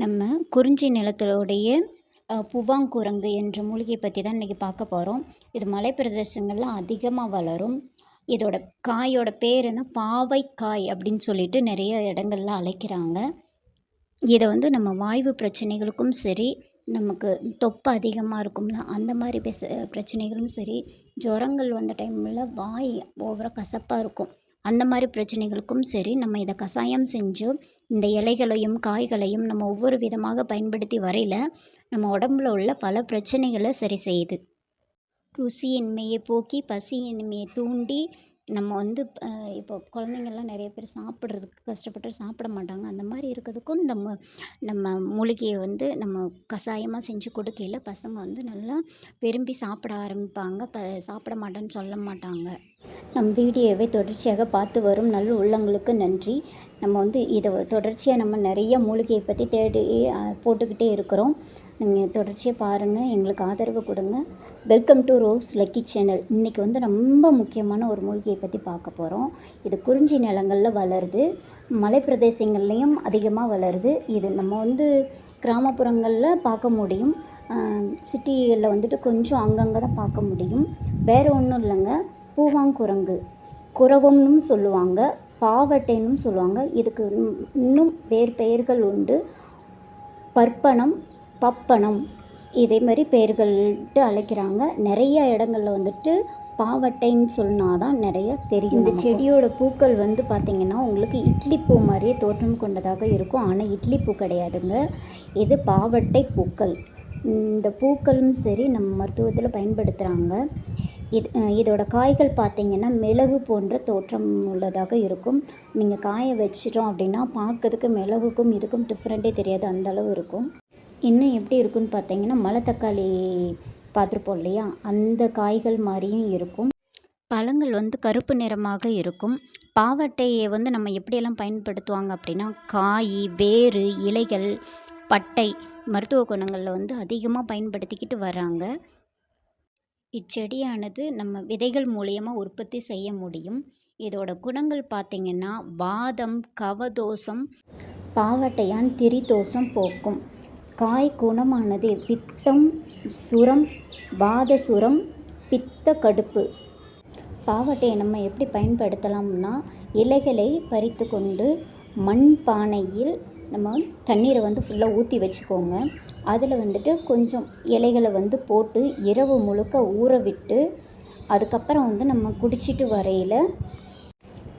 நம்ம குறிஞ்சி நிலத்தோடைய பூவாங்குரங்கு என்ற மூலிகை பற்றி தான் இன்றைக்கி பார்க்க போகிறோம் இது மலைப்பிரதேசங்கள்ல அதிகமாக வளரும். இதோட காயோட பேர் என்ன? பாவைக்காய் அப்படின்னு சொல்லிட்டு நிறைய இடங்கள்ல அழைக்கிறாங்க. இதை வந்து நம்ம வாய்வு பிரச்சனைகளுக்கும் சரி நமக்கு தொப்பு அதிகமாக இருக்கும்ல அந்த மாதிரி பிரச்சனைகளும் சரி ஜுரங்கள் வந்த டைமில் வாய் ஓவராக கசப்பாக இருக்கும். அந்த மாதிரி பிரச்சனைகளுக்கும் சரி நம்ம இதை கஷாயம் செஞ்சு இந்த இலைகளையும் காய்களையும் நம்ம ஒவ்வொரு விதமாக பயன்படுத்தி வரையில் நம்ம உடம்புல உள்ள பல பிரச்சனைகளை சரி செய்யுது. ருசியின்மையை போக்கி பசியின்மையை தூண்டி நம்ம வந்து இப்போ குழந்தைங்கள்லாம் நிறைய பேர் சாப்பிட்றதுக்கு கஷ்டப்பட்டு சாப்பிட மாட்டாங்க. அந்த மாதிரி இருக்கிறதுக்கும் இந்த மு நம்ம மூலிகையை வந்து நம்ம கஷாயமாக செஞ்சு கொடுக்கையில பசங்க வந்து நல்லா விரும்பி சாப்பிட ஆரம்பிப்பாங்க. ப சாப்பிட மாட்டேன்னு சொல்ல மாட்டாங்க. நம் வீடியோவை தொடர்ச்சியாக பார்த்து வரும் நல்ல உள்ளங்களுக்கு நன்றி. நம்ம வந்து இதை தொடர்ச்சியாக நம்ம நிறைய மூலிகையை பற்றி தேடி போட்டுக்கிட்டே இருக்கிறோம். நீங்கள் தொடர்ச்சியாக பாருங்கள் எங்களுக்கு ஆதரவு கொடுங்க. Welcome to Rose Lucky channel இன்றைக்கி வந்து ரொம்ப முக்கியமான ஒரு மூலிகையை பற்றி பார்க்க போகிறோம் இது குறிஞ்சி நிலங்களில் வளருது. மலைப்பிரதேசங்கள்லேயும் அதிகமாக வளருது. இது நம்ம வந்து கிராமப்புறங்களில் பார்க்க முடியும். சிட்டிகளில் வந்துட்டு கொஞ்சம் அங்கங்கே தான் பார்க்க முடியும். வேறு ஒன்றும் இல்லைங்க. பூவாங்குரங்கு. குரவம்னு சொல்லுவாங்க. பாவட்டைன்னு சொல்லுவாங்க. இதுக்கு இன்னும் வேறு பெயர்கள் உண்டு. பற்பனம் பப்பனம் இதே மாதிரி பெயர்கள்ட்டு அழைக்கிறாங்க. நிறைய இடங்கள்ல வந்துட்டு பாவட்டைன்னு சொன்னா தான் நிறைய தெரியும் இந்த செடியோட பூக்கள் வந்து பார்த்திங்கன்னா உங்களுக்கு இட்லி பூ மாதிரியே தோற்றம் கொண்டதாக இருக்கும். ஆனால் இட்லி பூ கிடையாதுங்க. இது பாவட்டை பூக்கள். இந்த பூக்களும் சரி நம்ம மருத்துவத்தில் பயன்படுத்துகிறாங்க இது இதோட காய்கள் பார்த்திங்கன்னா மிளகு போன்ற தோற்றம் உள்ளதாக இருக்கும். நீங்கள் காய வச்சிட்டோம் அப்படின்னா பார்க்கறதுக்கு மிளகுக்கும் இதுக்கும் டிஃப்ரெண்ட்டே தெரியாது. அந்த அளவு இருக்கும். இன்னும் எப்படி இருக்குன்னு பார்த்தீங்கன்னா மலை தக்காளி பார்த்துருப்போம் இல்லையா? அந்த காய்கள் மாதிரியும் இருக்கும். பழங்கள் வந்து கருப்பு நிறமாக இருக்கும். பாவட்டையை வந்து நம்ம எப்படியெல்லாம் பயன்படுத்துவாங்க அப்படின்னா காய் வேறு இலைகள் பட்டை மருத்துவ குணங்களில் வந்து அதிகமாக பயன்படுத்திக்கிட்டு வராங்க. இச்செடியானது நம்ம விதைகள் மூலியமாக உற்பத்தி செய்ய முடியும். இதோட குணங்கள் பார்த்திங்கன்னா வாதம் கவதோஷம் பாவட்டையான் திரிதோஷம் போக்கும். காய் குணமானது பித்தம் சுரம் வாத சுரம் பித்த கடுப்பு. பாவட்டையை நம்ம எப்படி பயன்படுத்தலாம்னா இலைகளை பறித்து கொண்டு மண் பானையில் நம்ம தண்ணீரை வந்து ஃபுல்லாக ஊற்றி வச்சுக்கோங்க. அதில் வந்துட்டு கொஞ்சம் இலைகளை வந்து போட்டு இரவு முழுக்க ஊற விட்டு அதுக்கப்புறம் வந்து நம்ம குடிச்சிட்டு வரையில்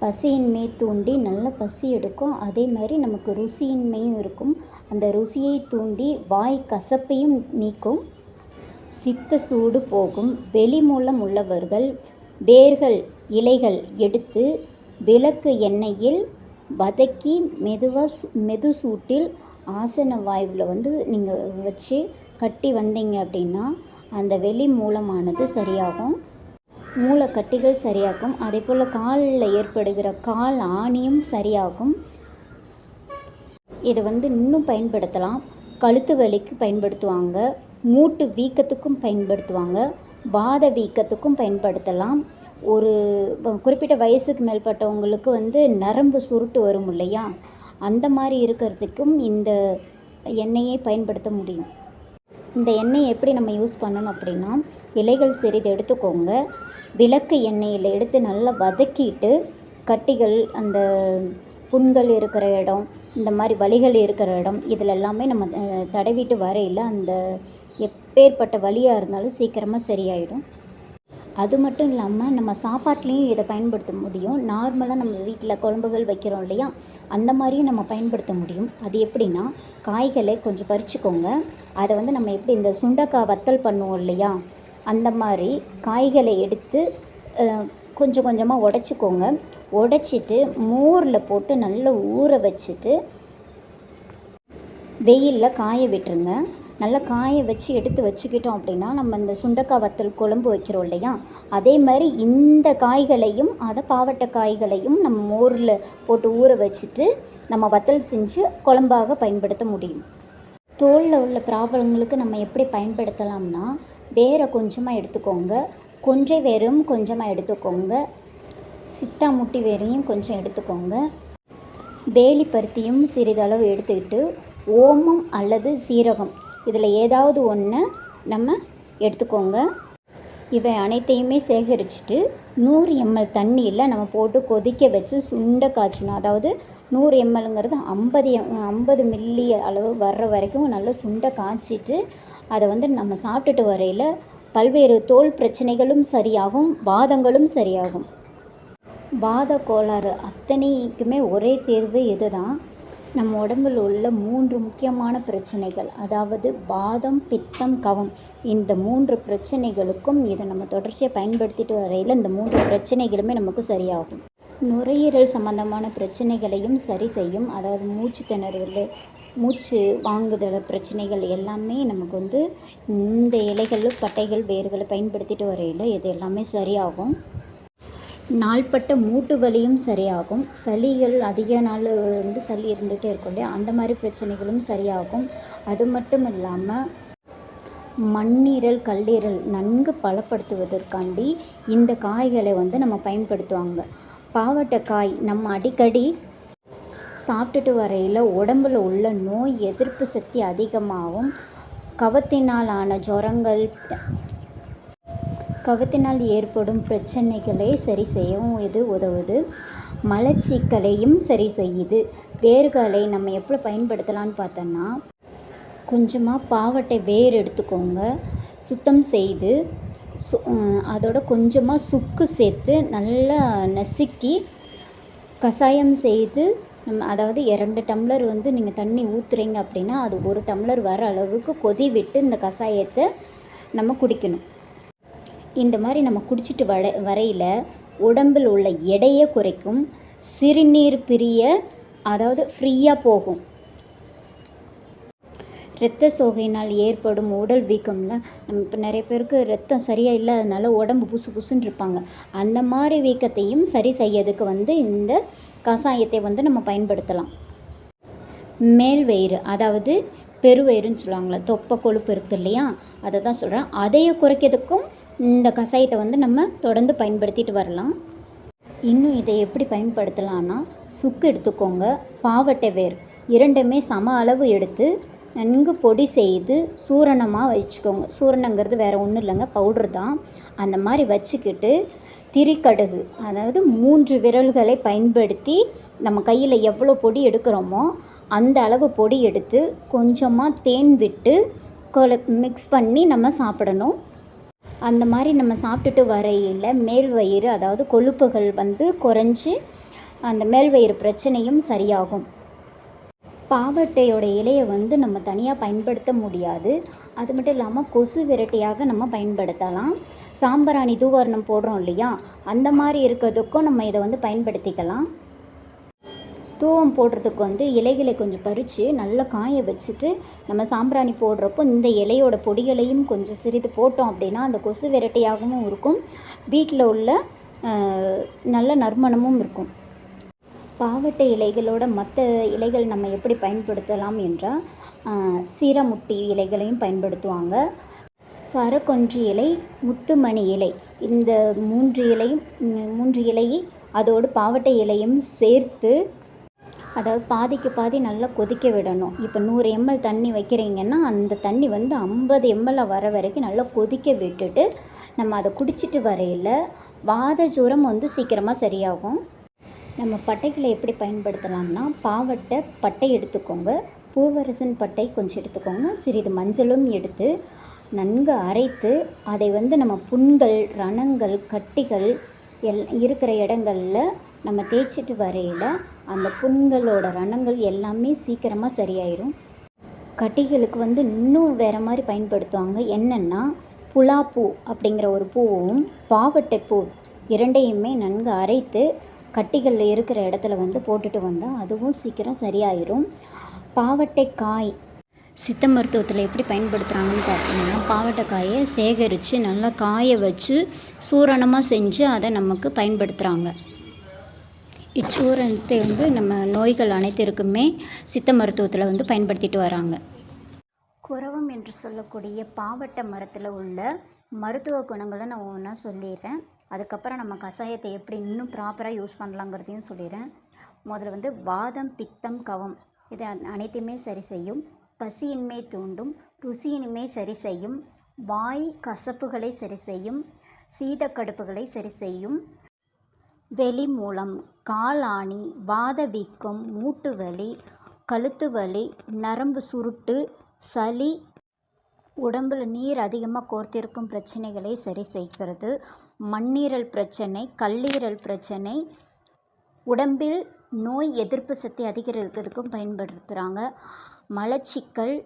பசியின்மை தூண்டி நல்ல பசி எடுக்கும். அதே மாதிரி நமக்கு ருசியின்மையும் இருக்கும். அந்த ருசியை தூண்டி வாய் கசப்பையும் நீக்கும். சித்த சூடு போகும். வெளி மூலம் உள்ளவர்கள் வேர்கள் இலைகள் எடுத்து விளக்கு எண்ணெயில் வதக்கி மெதுவாக மெது சூட்டில் ஆசன வாயுவில் வந்து நீங்கள் வச்சு கட்டி வந்தீங்க அப்படின்னா அந்த வெளி மூலமானது சரியாகும். மூளைக்கட்டிகள் சரியாகும் அதே போல் காலில் ஏற்படுகிற கால் ஆணியும் சரியாகும். இதை வந்து இன்னும் பயன்படுத்தலாம். கழுத்து வலிக்கு பயன்படுத்துவாங்க. மூட்டு வீக்கத்துக்கும் பயன்படுத்துவாங்க. வாத வீக்கத்துக்கும் பயன்படுத்தலாம். ஒரு குறிப்பிட்ட வயசுக்கு மேற்பட்டவங்களுக்கு வந்து நரம்பு சுருட்டு வரும் இல்லையா? அந்த மாதிரி இருக்கிறதுக்கும் இந்த எண்ணெயை பயன்படுத்த முடியும். இந்த எண்ணெய் எப்படி நம்ம யூஸ் பண்ணணும் அப்படின்னா இலைகள் சிறிது எடுத்துக்கோங்க. விளக்கு எண்ணெயில் எடுத்து நல்லா வதக்கிட்டு கட்டிகள் அந்த புண்கள் இருக்கிற இடம் இந்த மாதிரி வலிகள் இருக்கிற இடம் இதில் எல்லாமே நம்ம தடவிட்டு வரையில் அந்த எப்பேற்பட்ட வலியாக இருந்தாலும் சீக்கிரமாக சரியாயிடும். அது மட்டும் இல்லாமல் நம்ம சாப்பாட்லேயும் இதை பயன்படுத்த முடியும்? நார்மலாக நம்ம வீட்டில் குழம்புகள் வைக்கிறோம் இல்லையா? அந்த மாதிரியும் நம்ம பயன்படுத்த முடியும். அது எப்படின்னா காய்களை கொஞ்சம் பறிச்சுக்கோங்க. அதை வந்து நம்ம எப்படி இந்த சுண்டக்காய் வத்தல் பண்ணுவோம் இல்லையா? அந்த மாதிரி காய்களை எடுத்து கொஞ்சம் கொஞ்சமாக உடச்சிக்கோங்க. உடச்சிட்டு மோரில் போட்டு நல்லா ஊற வச்சுட்டு வெயிலில் காய விட்டுருங்க. நல்லா காய வச்சு எடுத்து வச்சுக்கிட்டோம் அப்படின்னா நம்ம இந்த சுண்டக்காய் வத்தல் குழம்பு வைக்கிறோம் இல்லையா? அதே மாதிரி இந்த காய்களையும் அதை பாவட்ட காய்களையும் நம்ம மோரில் போட்டு ஊற வச்சுட்டு நம்ம வத்தல் செஞ்சு குழம்பாக பயன்படுத்த முடியும். தோலில் உள்ள ப்ராப்ளங்களுக்கு நம்ம எப்படி பயன்படுத்தலாம்னா வேரை கொஞ்சமாக எடுத்துக்கோங்க. கொஞ்சம் வேரும் கொஞ்சமாக எடுத்துக்கோங்க. சித்தா முட்டி வேரையும் கொஞ்சம் எடுத்துக்கோங்க. வேலி பருத்தியும் சிறிதளவு எடுத்துக்கிட்டு ஓமம் அல்லது சீரகம் இதில் ஏதாவது ஒன்று நம்ம எடுத்துக்கோங்க. இவை அனைத்தையுமே சேகரிச்சுட்டு நூறு எம்எல் தண்ணியில் நம்ம போட்டு கொதிக்க வச்சு சுண்ட காய்ச்சணும். அதாவது நூறு எம்எல்ங்கிறது ஐம்பது எம் ஐம்பது மில்லி அளவு வர்ற வரைக்கும் நல்லா சுண்ட காய்ச்சிட்டு அதை வந்து நம்ம சாப்பிட்டுட்டு வரையில் பல்வேறு தோல் பிரச்சனைகளும் சரியாகும் வாதங்களும் சரியாகும். வாத கோளாறு அத்தனைக்குமே ஒரே தேர்வு இதுதான். நம்ம உடம்பில் உள்ள மூன்று முக்கியமான பிரச்சனைகள். அதாவது வாதம் பித்தம் கவம். இந்த மூன்று பிரச்சனைகளுக்கும் இதை நம்ம தொடர்ச்சியாக பயன்படுத்திட்டு வரையில் இந்த மூன்று பிரச்சனைகளுமே நமக்கு சரியாகும். நுரையீரல் சம்பந்தமான பிரச்சனைகளையும் சரி செய்யும். அதாவது மூச்சு திணறுதல் மூச்சு வாங்குதல் பிரச்சனைகள் எல்லாமே நமக்கு வந்து இந்த இலைகள் பட்டைகள் வேர்களை பயன்படுத்திட்டு வரையில் இது எல்லாமே சரியாகும். நாள்பட்ட மூட்டு வலியும் சரியாகும். சளிகள் அதிக நாள் வந்து சளி இருந்துகிட்டே இருக்கும் இல்லையா? அந்த மாதிரி பிரச்சனைகளும் சரியாகும். அது மட்டும் இல்லாமல் மண்ணீரல் கல்லீரல் நன்கு பலப்படுத்துவதற்காண்டி இந்த காய்களை வந்து நம்ம பயன்படுத்துவாங்க. பாவட்டக்காய் நம்ம அடிக்கடி சாப்பிட்டுட்டு வரையில் உடம்புல உள்ள நோய் எதிர்ப்பு சக்தி அதிகமாகும். கவத்தினால் ஆன ஜுரங்கள் கவத்தினால் ஏற்படும் பிரச்சனைகளை சரி செய்யவும் இது உதவுது. மலச்சிக்கலையும் சரி செய்யுது. வேர்களை நம்ம எப்படி பயன்படுத்தலாம்னு பார்த்தோன்னா கொஞ்சமாக பாவட்டை வேர் எடுத்துக்கோங்க. சுத்தம் செய்து சு அதோட கொஞ்சமாக சுக்கு சேர்த்து நல்லா நசுக்கி கஷாயம் செய்து நம்ம அதாவது இரண்டு டம்ளர் வந்து நீங்கள் தண்ணி ஊற்றுறீங்க அப்படின்னா அது ஒரு டம்ளர் வர அளவுக்கு கொதி விட்டு இந்த கஷாயத்தை நம்ம குடிக்கணும். இந்த மாதிரி நம்ம குடிச்சிட்டு வர வரையில் உடம்பில் உள்ள எடையை குறைக்கும் சிறுநீர் பிரிய அதாவது ஃப்ரீயாக போகும். இரத்த சோகையினால் ஏற்படும் உடல் வீக்கம்ல நம்ம இப்போ நிறைய பேருக்கு ரத்தம் சரியாக இல்லாதனால உடம்பு புசு புசுன்னு இருப்பாங்க. அந்த மாதிரி வீக்கத்தையும் சரி செய்யறதுக்கு வந்து இந்த கஷாயத்தை வந்து நம்ம பயன்படுத்தலாம். மேல் வயிறு அதாவது பெருவயிறுன்னு சொல்லுவாங்களே தொப்பை கொழுப்பு இருக்குது இல்லையா? அதை தான் சொல்கிறேன் அதையை குறைக்கிறதுக்கும் இந்த கஷாயத்தை வந்து நம்ம தொடர்ந்து பயன்படுத்திட்டு வரலாம். இன்னும் இதை எப்படி பயன்படுத்தலாம்னா சுக்கு எடுத்துக்கோங்க பாவட்டை வேர். இரண்டுமே சம அளவு எடுத்து நன்கு பொடி செய்து சூரணமாக வச்சுக்கோங்க. சூரணங்கிறது வேறு ஒன்றும் இல்லைங்க பவுட்ரு தான். அந்த மாதிரி வச்சுக்கிட்டு திரிக்கடுகு அதாவது மூன்று விரல்களை பயன்படுத்தி நம்ம கையில் எவ்வளோ பொடி எடுக்கிறோமோ அந்த அளவு பொடி எடுத்து கொஞ்சமாக தேன் விட்டு கொல மிக்ஸ் பண்ணி நம்ம சாப்பிடணும். அந்த மாதிரி நம்ம சாப்பிட்டுட்டு வரையில் மேல் வயிறு அதாவது கொழுப்புகள் வந்து குறைஞ்சி அந்த மேல் வயிறு பிரச்சனையும் சரியாகும். பாவட்டையோட இலையை வந்து நம்ம தனியாக பயன்படுத்த முடியாது. அது மட்டும் இல்லாமல் கொசு விரட்டியாக நம்ம பயன்படுத்தலாம். சாம்பராணி தூவர்ணம் போடுறோம் இல்லையா? அந்த மாதிரி இருக்கிறதுக்கும் நம்ம இதை வந்து பயன்படுத்திக்கலாம். தூவம் போடுறதுக்கு வந்து இலைகளை கொஞ்சம் பறித்து நல்லா காய வச்சுட்டு நம்ம சாம்பிராணி போடுறப்போ இந்த இலையோட பொடிகளையும் கொஞ்சம் சிறிது போட்டோம் அப்படின்னா அந்த கொசு விரட்டியாகவும் இருக்கும். வீட்டில் உள்ள நல்ல நறுமணமும் இருக்கும். பாவட்டை இலைகளோட மற்ற இலைகள் நம்ம எப்படி பயன்படுத்தலாம் என்றால் சீரமுட்டி இலைகளையும் பயன்படுத்துவாங்க. சரக்கொன்றி இலை முத்துமணி இலை இந்த மூன்று இலையும் மூன்று இலையை அதோடு பாவட்டை இலையும் சேர்த்து அதாவது பாதிக்கு பாதி நல்லா கொதிக்க விடணும். இப்போ நூறு எம்எல் தண்ணி வைக்கிறீங்கன்னா அந்த தண்ணி வந்து ஐம்பது எம்எல் வர வரைக்கும் நல்லா கொதிக்க விட்டுட்டு நம்ம அதை குடிச்சிட்டு வரையில் வாத ஜூரம் வந்து சீக்கிரமாக சரியாகும். நம்ம பட்டைகளை எப்படி பயன்படுத்தலாம்னா பாவட்டை பட்டை எடுத்துக்கோங்க. பூவரசன் பட்டை கொஞ்சம் எடுத்துக்கோங்க. சிறிது மஞ்சளும் எடுத்து நன்கு அரைத்து அதை வந்து நம்ம புண்கள் ரணங்கள் கட்டிகள் எல் இருக்கிற இடங்களில் நம்ம தேய்ச்சிட்டு வரையில் அந்த புண்களோட ரணங்கள் எல்லாமே சீக்கிரமாக சரியாயிடும் கட்டிகளுக்கு வந்து இன்னும் வேறு மாதிரி பயன்படுத்துவாங்க. என்னென்னா புலாப்பூ அப்படிங்கிற ஒரு பூவும் பாவட்டை பூ இரண்டையுமே நன்கு அரைத்து கட்டிகளில் இருக்கிற இடத்துல வந்து போட்டுட்டு வந்தால் அதுவும் சீக்கிரம் சரியாயிடும் பாவட்டை காய் சித்த மருத்துவத்தில் எப்படி பயன்படுத்துகிறாங்கன்னு பார்த்தீங்கன்னா பாவட்டைக்காயை சேகரித்து நல்லா காய வச்சு சூரணமாக செஞ்சு அதை நமக்கு பயன்படுத்துகிறாங்க இச்சூரணத்தை வந்து நம்ம நோய்கள் அனைத்திற்குமே சித்த மருத்துவத்தில் வந்து பயன்படுத்திட்டு வராங்க. குரவம் என்று சொல்லக்கூடிய பாவட்ட மரத்தில் உள்ள மருத்துவ குணங்களை நான் ஒன்றா சொல்லிடுறேன். அதுக்கப்புறம் நம்ம கஷாயத்தை எப்படி இன்னும் ப்ராப்பராக யூஸ் பண்ணலாங்கிறதையும் சொல்லிடுறேன். முதல்ல வந்து வாதம் பித்தம் கவம் இது அ- அனைத்தையுமே சரி செய்யும். பசியின்மை தூண்டும் ருசியின்மை சரி செய்யும். வாய் கசப்புகளை சரி செய்யும். சீதக்கடுப்புகளை சரி செய்யும். வெளி மூலம் காலாணி வாத வீக்கம் மூட்டு வலி கழுத்து வலி நரம்பு சுருட்டு சளி உடம்பில் நீர் அதிகமாக கோர்த்திருக்கும் பிரச்சனைகளை சரி செய்கிறது. மண்ணீரல் பிரச்சனை கல்லீரல் பிரச்சனை உடம்பில் நோய் எதிர்ப்பு சக்தி அதிகரிக்கிறதுக்கும் பயன்படுத்துகிறாங்க மலச்சிக்கல்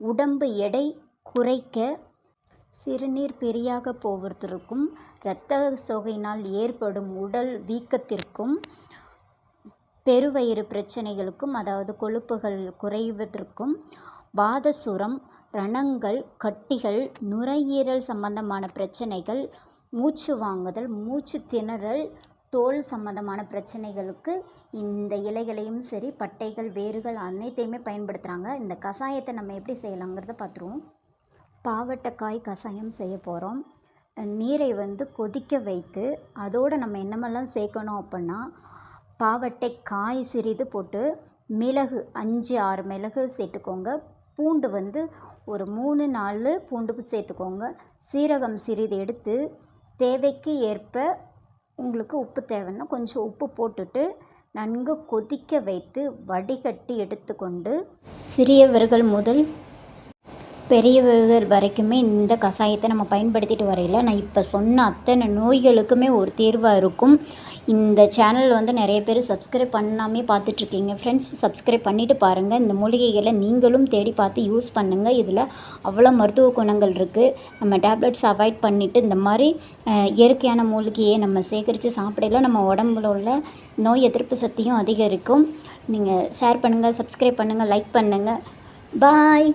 உடம்பு எடை குறைக்க சிறுநீர் பெரியாக போவதற்கும் இரத்த சோகையினால் ஏற்படும் உடல் வீக்கத்திற்கும் பெருவயிறு பிரச்சனைகளுக்கும் அதாவது கொழுப்புகள் குறைவதற்கும் வாதசுரம் ரணங்கள் கட்டிகள் நுரையீரல் சம்பந்தமான பிரச்சனைகள் மூச்சு வாங்குதல் மூச்சு திணறல் தோல் சம்பந்தமான பிரச்சனைகளுக்கு இந்த இலைகளையும் சரி பட்டைகள் வேர்கள் அனைத்தையுமே பயன்படுத்துகிறாங்க இந்த கஷாயத்தை நம்ம எப்படி செய்யலாங்கிறத பார்த்துருவோம். பாவட்டக்காய் கஷாயம் செய்ய போகிறோம் நீரை வந்து கொதிக்க வைத்து அதோடு நம்ம என்னமெல்லாம் சேர்க்கணும் அப்படின்னா பாவட்டை காய் சிறிது போட்டு மிளகு அஞ்சு ஆறு மிளகு சேர்த்துக்கோங்க. பூண்டு வந்து ஒரு மூணு நாலு பூண்டு சேர்த்துக்கோங்க. சீரகம் சிறிது எடுத்து தேவைக்கு ஏற்ப உங்களுக்கு உப்பு தேவைன்னா கொஞ்சம் உப்பு போட்டுட்டு நன்கு கொதிக்க வைத்து வடிகட்டி எடுத்துக்கொண்டு சிறியவர்கள் முதல் பெரியவர்கள் வரைக்குமே இந்த கஷாயத்தை நம்ம பயன்படுத்திட்டு வரையில நான் இப்போ சொன்ன அத்தனை நோய்களுக்குமே ஒரு தீர்வாக இருக்கும். இந்த சேனல் வந்து நிறைய பேர் சப்ஸ்கிரைப் பண்ணாமே பார்த்துட்ருக்கீங்க. ஃப்ரெண்ட்ஸ் சப்ஸ்கிரைப் பண்ணிவிட்டு பாருங்கள் இந்த மூலிகைகளை நீங்களும் தேடி பார்த்து யூஸ் பண்ணுங்கள் இதில் அவ்வளோ மருத்துவ குணங்கள் இருக்குது நம்ம டேப்லெட்ஸ் அவாய்ட் பண்ணிவிட்டு இந்த மாதிரி இயற்கையான மூலிகையை நம்ம சேகரித்து சாப்பிடல நம்ம உடம்புல உள்ள நோய் எதிர்ப்பு சக்தியும் அதிகரிக்கும். நீங்கள் ஷேர் பண்ணுங்கள் சப்ஸ்கிரைப் பண்ணுங்கள் லைக் பண்ணுங்கள் பாய்